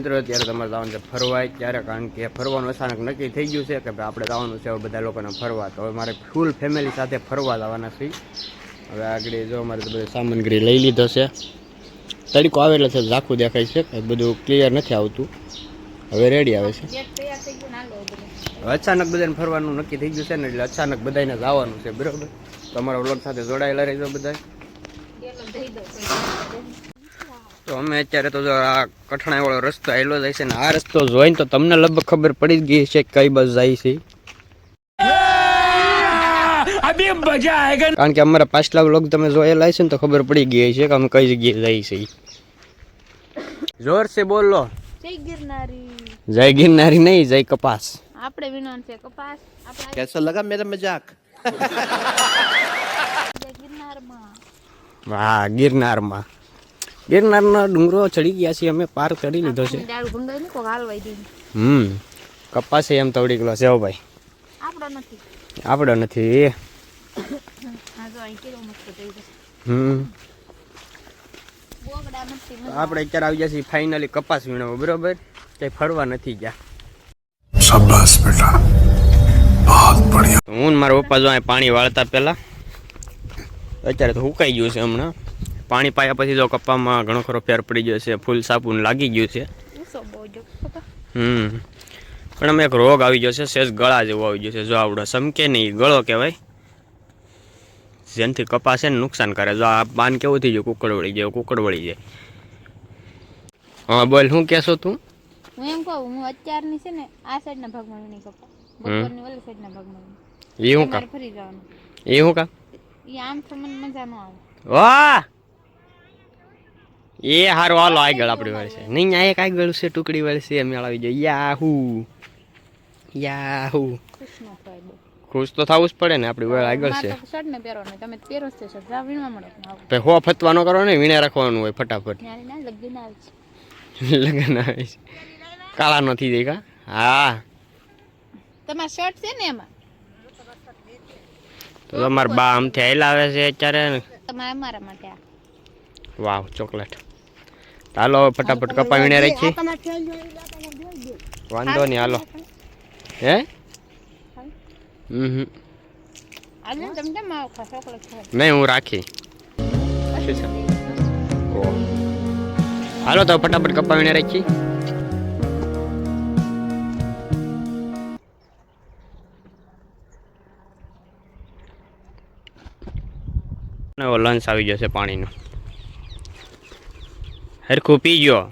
મિત્રો અત્યારે તમારે જવાનું છે ફરવા ત્યારે કારણ કે ફરવાનું અચાનક નક્કી થઈ ગયું છે કે ભાઈ આપણે જવાનું છે હવે બધા લોકોને ફરવા. તો હવે મારે ફૂલ ફેમિલી સાથે ફરવા જવાના છે. હવે આગળ જો અમારે તો બધું સામગ્રી લઈ લીધો છે. તડકો આવે એટલે છે ઝાખું દેખાય છે બધું ક્લિયર નથી આવતું. હવે રેડી આવે છે. અચાનક બધાને ફરવાનું નક્કી થઈ ગયું છે ને એટલે અચાનક બધાને જવાનું છે બરાબર? તમારા વ્લોગ સાથે જોડાયેલા રહેજો બધા તો અમે અત્યારે તો આ કઠણાઈ વાળો રસ્તો આવેલો જાય છે ને આ રસ્તો જોઈને તો તમને લગભગ ખબર પડી જ ગઈ છે કઈ બસ જાય છે. કારણ કે અમારા પાંચ લાખ લોકો તમે જોયેલા છે ને તો ખબર પડી ગઈ છે કે અમે કઈ જગ્યાએ જાય છે. જોર છે બોલો. જય ગિરનારી. નહીં જય કપાસ. આપણે વિનોન છે કપાસ. આપણે કેસો લગા મેરા મજાક. ગિરનારમાં. વાહ ગિરનારમાં. ગિરનારના ડુંગરો ચડી ગયા છીએ અમે પાર ચડી લીધો છે. હમ કપાસ એમ તવડી ગયેલો છે હો ભાઈ. આપડો નથી. હમ. આપણે અત્યારે આવી જશે ફાઇનલી કપાસ વીણવો બરોબર? કઈ ફરવા નથી ગયા. શાબાશ બેટા. બહુત બઢિયા. હું મારા પપ્પા જો પાણી વાળતા પહેલા અત્યારે તો હુકાઈ ગયું છે હમણાં. પાણી પાયા પછી જો કપ્પામાં ઘણો ખરો ફેર પડી ગયો છે ફૂલ સાપુન લાગી ગયું છે. હમ. પણ અમે એક રોગ આવી ગયો છે સેજ ગળા જેવો આવી ગયો છે. જો આવડો સમકે નહીં ગળો કહેવાય. જેનથી કપાસ છે ને નુકસાન કરે. જો આ પાન કેવું થઈ ગયું? કુકડ વળી જાય કુકડ વળી જાય હા બોલ શું કહેશો તું? હું એમ કહું હું અત્યારની છે ને આ સાઈડના ભાગમાં નહીં કપા બપોરની ઓલી સાઈડના ભાગમાં એ શું કામ ફરી જવાનું. એ શું કામ એ આમ તો મને મજા ન આવે. વાહ! એ હારું હાલો આગળ આપણી વાળી છે. નહીં આ એક આગળ છે ટુકડી વાળી છે મેળવી જાય યાહુ. યાહુ. ખુશ તો થવું જ પડે ને આપણી વાળ આગળ છે. ને તમે આવું. હો ફતવાનો કરો ને વીણે રાખવાનું હોય ફટાફટ. લગ્ન આવે છે. આવે કાળા નથી જાય કા હા. તમારા શર્ટ છે ને એમાં? તો તમારા બા આમથી આયલા આવે છે અત્યારે તમારા મારા માટે વાવ ચોકલેટ. હાલો હવે ફટાફટ કપાવીને રાખી. વાંધો નહીં હાલો. હે? હમ નહીં હું રાખી. હાલો તો ફટાફટ કપાવીને રાખી. લંચ આવી જશે પાણીનો. હરખું પી ગયો.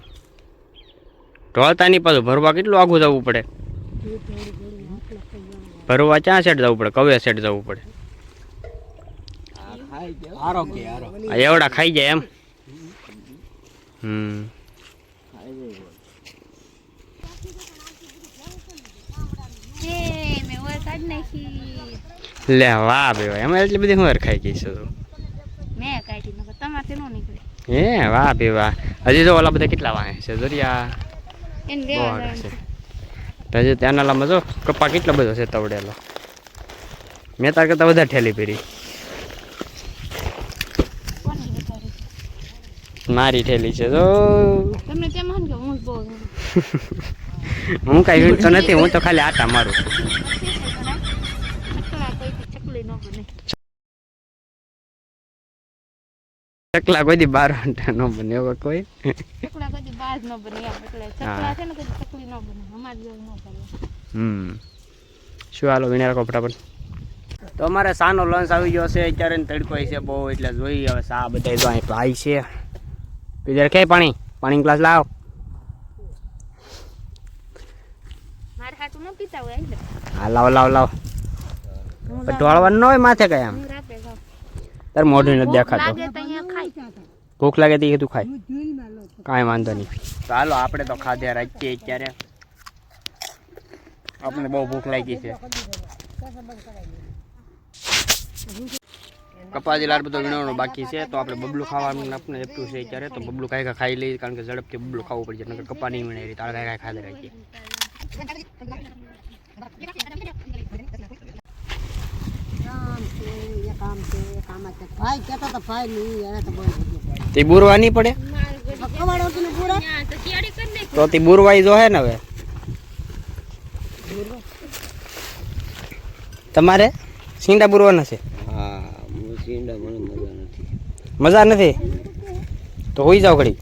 ઢોલતા નહીં પાછું ભરવા કેટલું આઘું જવું પડે? ભરવા ક્યાં સેટ જવું પડે? કવે સેટ જવું પડે. એવડા ખાઈ જાય એમ. હમ. લે, વાહ ભાઈ એમાં એટલી બધી હું ખાઈ ગઈ છું મેં કાઢી તમારે નો હે વાહ બે વાહ. હજી તો ઓલા બધા કેટલા વાહે છે? દરિયા. તો હજી ત્યાંના લાંબા જો કપા કેટલો બધો છે તવડેલો. મેં તાર કરતાં વધારે ઠેલી પહેરી મારી ઠેલી છે તો તમને તેમ હન કે હું જ બહુ હું કાંઈ તો નથી હું તો ખાલી આટા મારું છું ચકલા કોઈ દી ચકલી ન બને ચકલા કોઈ દી બાર ન બને એવો કોઈ. ચકલા કદી બાર ન બને એટલે ચકલા છે. ને કદી ચકલી ન બને. અમારે જેવું ન કરે. હમ. શું હાલો વિના રાખો ફટાફટ. તો અમારે સાનો લંચ આવી ગયો છે. અત્યારે તડકો છે બહુ એટલે જોઈ હવે સા બધા જો અહીં ભાઈ છે. પીધર કે પાણી? પાણી ગ્લાસ લાવ. મારે હાટું ન પીતા હોય આઈ લે. હા લાવ લાવ લાવ. ઢોળવાનું ન હોય માથે કઈ આમ. તાર મોઢું નથી દેખાતો. ભૂખ લાગે તે તું ખાય. કાંઈ વાંધો નહીં. તો હાલો આપણે તો ખાધ્યા રાખીએ અત્યારે. આપણે બહુ ભૂખ લાગી છે. કપાજી લાડ બધો વીણવાનો બાકી છે તો આપણે બબલું ખાવાનું આપણે એટલું છે અત્યારે. તો બબલું કાંઈ કાંઈ ખાઈ લઈએ કારણ કે ઝડપથી બબલું ખાવું પડશે નકર કપા નહીં વીણાય તારે કાંઈ કાંઈ ખાધે રાખીએ. ભાઈ નહીં પડે તો શિયાળી તો બુરવાઈ જો હે ને હવે તમારે સીંડા બુરવાના છે હા સીંડા મજા નથી તો હોઈ જાવ ઘડી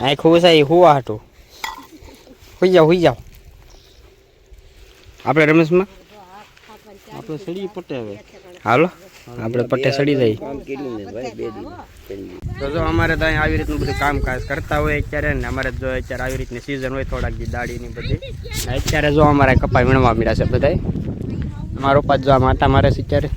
આખું ઉસાઈ હુવા હાટું હોઈ જાવ હોઈ જાવ આપણે રમેશમાં આપણે સડી પટે હવે. હાલો? આપણે પટ્ટે સડી દિવસ તો જો અમારે તો અહીં આવી રીતનું બધું કામકાજ કરતા હોય અત્યારે ને અમારે જો અત્યારે આવી રીતની સિઝન હોય થોડાક દી દાડીની બધી. અત્યારે જો અમારે કપાઈ વીણવા મળ્યા છે બધાય. અમારો પાછ જો માતા મારે છે અત્યારે.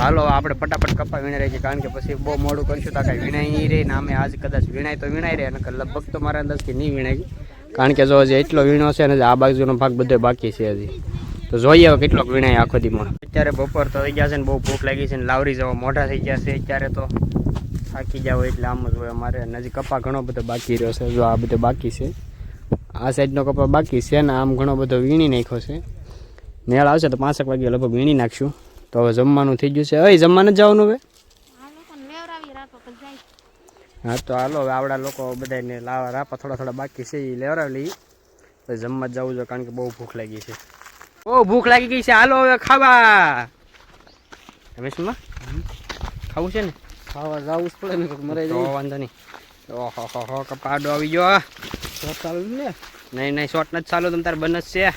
હાલો આપણે ફટાફટ કપા વીણે રહી છે કારણ કે પછી બહુ મોડું કરશું તો કાંઈ વીણાય નહીં રહે ને અમે આજ કદાચ વીણાય તો વીણાઈ રહે અને લગભગ તો મારા અંદાજથી નહીં વીણાય. કારણ કે જો હજી એટલો વીણો છે ને આ બાજુનો ભાગ બધો બાકી છે હજી. તો જોઈએ હવે કેટલોક વીણાય આખો દીમાં અત્યારે બપોર તો થઈ ગયા છે ને બહુ ભૂખ લાગી છે ને લાવરી જવા મોઢા થઈ ગયા છે અત્યારે તો. થાકી જાવ એટલે આમ જ હોય અમારે. નજીક કપા ઘણો બધો બાકી રહ્યો છે. જો આ બધો બાકી છે. આ સાઈડનો કપા બાકી છે ને આમ ઘણો બધો વીણી નાખ્યો છે. મેળ આવશે તો પાંચેક વાગે લગભગ વીણી નાખશું. તો હવે જમવાનું થઈ ગયું છે. અહીં જમવાનું જ જવાનું હવે. હા, તો હાલો હવે આવડા લોકો બધાને લાવા રાપા થોડા થોડા બાકી છે એ લેવડાવી લઈએ. જમવા જ જવું જોઈએ કારણ કે બહુ ભૂખ લાગી છે. બહુ ભૂખ લાગી ગઈ છે. હાલો હવે ખાવા. રમેશમાં ખાવું છે ને? ખાવા જવું પડે ને મરાઈ તો વાંધો નહીં. ઓહો હો હો કપાડો આવી ગયો. જાય ચાલુ ને. નહીં નહીં શોર્ટ નથી ચાલુ તમ તારે જ છે.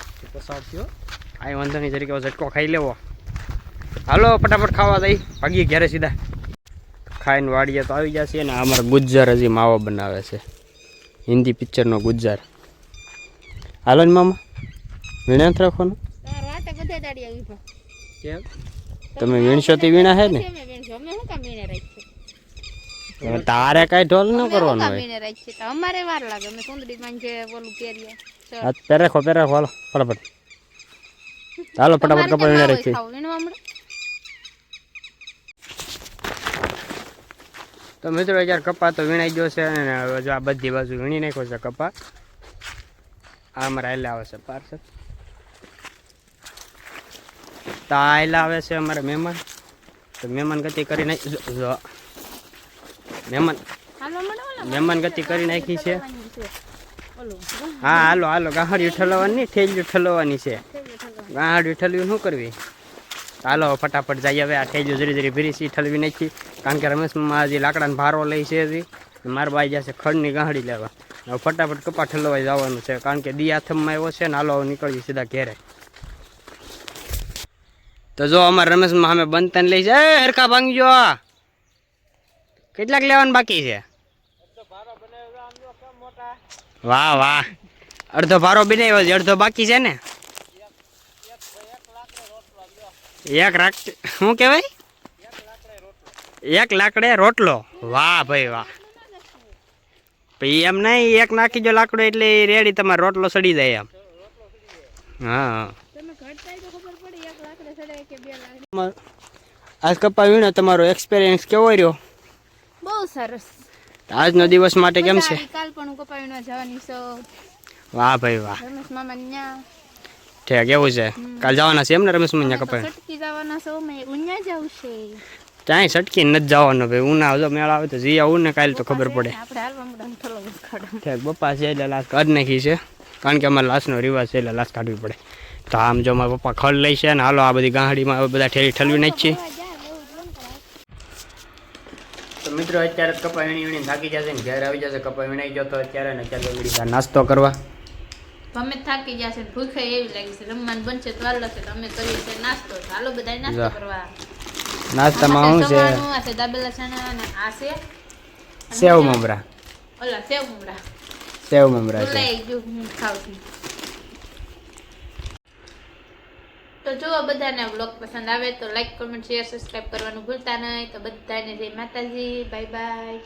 કાંઈ વાંધો નહીં હવે ઝટકો ખાઈ લેવો. હાલો ફટાફટ ખાવા દઈ ભાગીએ ઘેરે સીધા. ખાઈને વાડીએ તો આવી જશે ને અમારા ગુજ્જર હજી માવો બનાવે છે. હિન્દી પિક્ચરનો ગુજ્જર. હાલો ને મામા. વિણાત રાખવાનું વાતે બધે કેમ? તમે વીણશો તે વીણા હે ને? અમે વીણશું. અમે શું કામ વીણે રાખીએ? તારે કઈ ઢોલ ન કરવાનું હોય? વીણે રાખીએ? તો અમારે વાર લાગે. અમે સુંદરી માં જે ઓલું પહેરીએ. હા પેરેખો પેરેખો હાલો ફટાફટ. હાલો ફટાફટ કપડ વીણે રાખીએ વીણવા? તો મિત્રો અત્યારે કપા તો વીણાઈ ગયો છે અને જો આ બધી બાજુ વીણી નાખ્યો છે કપા. આ મારા આયલા આવે છે પાર્સલ. તો આયલા આવે છે અમારા મહેમાન. તો મહેમાન ગતિ કરી નાખી. મહેમાન મહેમાન ગતિ કરી નાખી છે. હા હાલો હાલો ગાહડિયું ઠલવવાની ઠેલિયું ઠલવવાની છે. ગાહડિયું ઠલવ્યું શું કરવી? હાલો ફટાફટ જઈએ હવે આ ઠેલિયું જરી જરી ભીરી સી ઠલવી નાખી. કારણ કે રમેશમાં હજી લાકડાનો ભારો લઈ છે હજી. મારા બાઈ જશે ખડની ગાહડી લેવા. હવે ફટાફટ કપા ઠલવાઈ જવાનું છે. કારણ કે દી હાથમાં આવ્યો છે ને હાલો હવે નીકળીએ સીધા ઘેરે. તો જો અમારા રમેશમાં અમે બનતન લઈ છે હરખા હરખા ભાંગજો કેટલાક લેવાનું બાકી છે? વાહ વાહ. અડધો ભારો બનાવ્યો છે. અડધો બાકી છે ને? એક રાખ શું કહેવાય? એક લાકડે રોટલો. વાહ, ભાઈ, વાહ. પછી એમ નહીં, એક નાખી જો લાકડો એટલે રેડી તમારો રોટલો સડી જાય એમ. હા. કે બે આજ કપા વીણો તમારો એક્સપિરિયન્સ કેવો રહ્યો? બહુ સરસ. આજનો દિવસ માટે કેમ છે? કાલ પણ હું કપાવીમાં જવાની છું. વાહ ભાઈ વાહ. રમેશ મામા ન્યા. ઠીક એવું છે. કાલ જવાના છે એમ ને રમેશ મામા કપા સટકી જવાના છો મેં ઉન્યા જાવ છે. ત્યાં સટકી નથી જવાનો ભાઈ ઉના જો મેળા આવે તો જઈ આવું ને કાલે તો ખબર પડે. ઠીક પપ્પા છે એટલે લાશ કાઢ નાખી છે. કારણ કે અમારે લાશનો રિવાજ છે એટલે લાશ કાઢવી પડે. તો આમ જો મારા પપ્પા ખડ લઈ છે ને હાલો આ બધી ગાંહડીમાં બધા ઠેરી ઠલવી નાખી તો મિત્રો અત્યારે કપા વીણી વીણી થાકી જશે ને ઘેર આવી જશે કપા વીણાઈ જતો અત્યારે ને ચાલો નાસ્તો કરવા. તમે થાકી જશે ભૂખે એવી લાગી છે. રમવાનું બનશે તો હાલો છે તમે કરીએ છીએ નાસ્તો. હાલો બધા નાસ્તો. કરવા. નાસ્તામાં શું છે? છે દાબેલા ચણા અને આ છે. સેવ મમરા. ઓલા સેવ મમરા. સેવ મમરા છે. હું ખાઉં છું. તો જો બધાને બ્લોગ પસંદ આવે તો લાઈક કમેન્ટ શેર સબસ્ક્રાઈબ કરવાનું ભૂલતા નહીં. તો બધાને જય માતાજી. Bye bye